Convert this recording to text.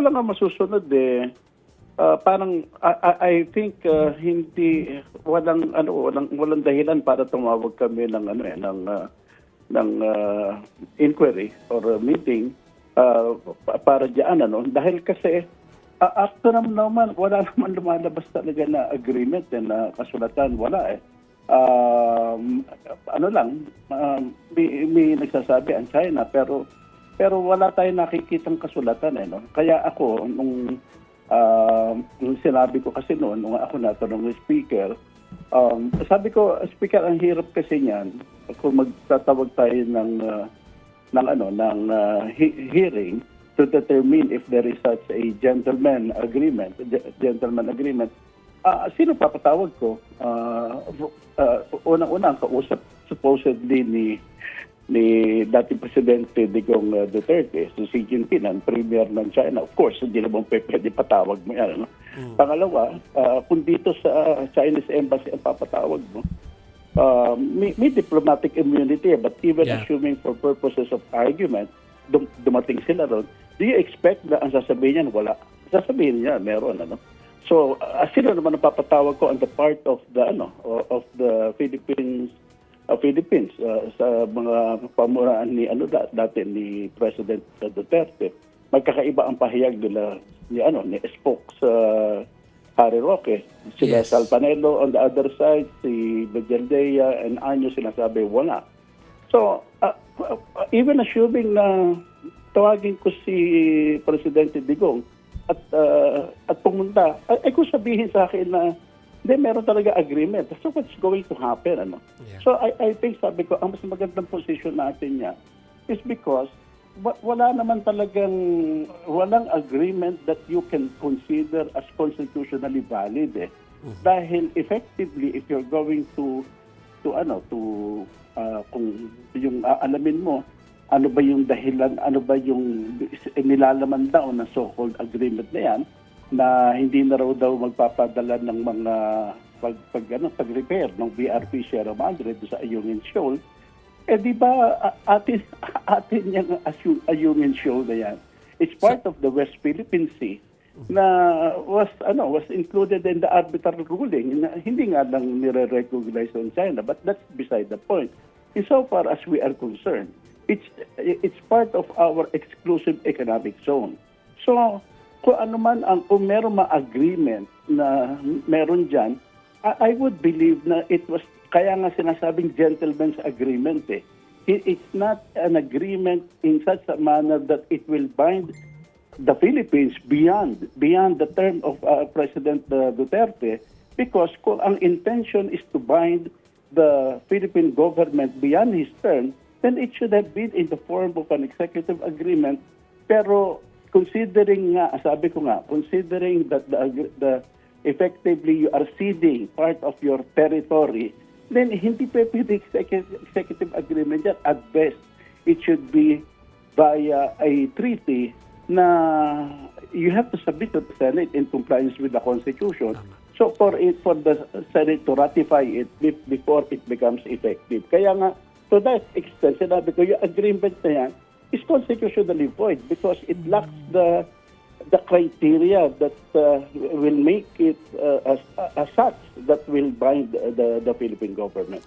ko lang ang masusunod eh. Ah, parang I, I- think ah, hindi walang ano walang walang dahilan para tumawag kami ng ano eh ng ah, ng ah, inquiry or ah, meeting pa- para diyan ano. Dahil kasi uh, after naman wala naman lumalabas talaga na agreement eh, na kasulatan. Wala eh. Um, ano lang um, may, may nagsasabi ang China pero pero wala tayong nakikitang kasulatan eh no? Kaya ako nung um, nung sinabi ko kasi noon nung ako natanong ng speaker um, sabi ko speaker ang hirap kasi niyan kung magtatawag tayo ng uh, ng ano ng uh, he- hearing to determine if there is such a gentleman agreement ge- gentleman agreement. Ah, sino papatawag ko? Uh, uh, unang-una ang kausap supposedly ni ni dating presidente Digong uh, Duterte si Xi Jinping ang premier ng China. Of course hindi naman pwede patawag mo yan ano? pangalawa ah, kung dito sa Chinese embassy ang papatawag mo uh, may, may diplomatic immunity but even Yeah. assuming for purposes of argument dum- dumating sila ron do you expect na ang sasabihin niyan wala? Sasabihin niya meron ano? So uh, sino naman ang papatawag ko on the part of the ano of the Philippines uh, Philippines uh, sa mga pamuraan ni ano da- dati ni President Duterte. Magkakaiba ang pahayag nila ni ano ni Spock sa Harry Roque. Sila Yes. Salpanelo on the other side si Bejaldea and Anyo sinasabi wala. So, uh, uh, even assuming na tawagin ko si Presidente Digong at uh, at pumunta, ay, ay kung sabihin sa akin na hindi, meron talaga agreement. So, what's going to happen? Ano? Yeah. So, I, I think, sabi ko, ang mas magandang position natin niya is because wa- wala naman talagang, walang agreement that you can consider as constitutionally valid eh. Dahil effectively, if you're going to to ano to ah, kung yung ah, alamin mo ano ba yung dahilan ano ba yung nilalaman daw ng so-called agreement na yan na hindi na raw daw magpapadala ng mga pag, pag ano pag-repair ng BRP Sierra Madre sa Ayungin Shoal. Eh di ba atin atin yung Ayungin Shoal na yan. It's part of the West Philippine Sea na was ano was included in the arbitral ruling na hindi nga lang nire-recognize ng China but that's beside the point. Insofar as we are concerned it's it's part of our exclusive economic zone. So kung ano man ang kung meron ma agreement na meron diyan I, I would believe na it was kaya nga sinasabing gentleman's agreement eh. It- it's not an agreement in such a manner that it will bind the Philippines beyond beyond the term of uh, President uh, Duterte because kung ang intention is to bind the Philippine government beyond his term then it should have been in the form of an executive agreement. Pero considering nga sabi ko nga considering that the, the effectively you are ceding part of your territory then hindi pa pwede executive, agreement yan at best it should be via a treaty na you have to submit to the Senate in compliance with the Constitution. So for it for the Senate to ratify it be- before it becomes effective. Kaya nga to that extent sinabi ko yung agreement na yan is constitutionally void because it lacks the the criteria that uh, will make it uh, as, as such that will bind the, the Philippine government.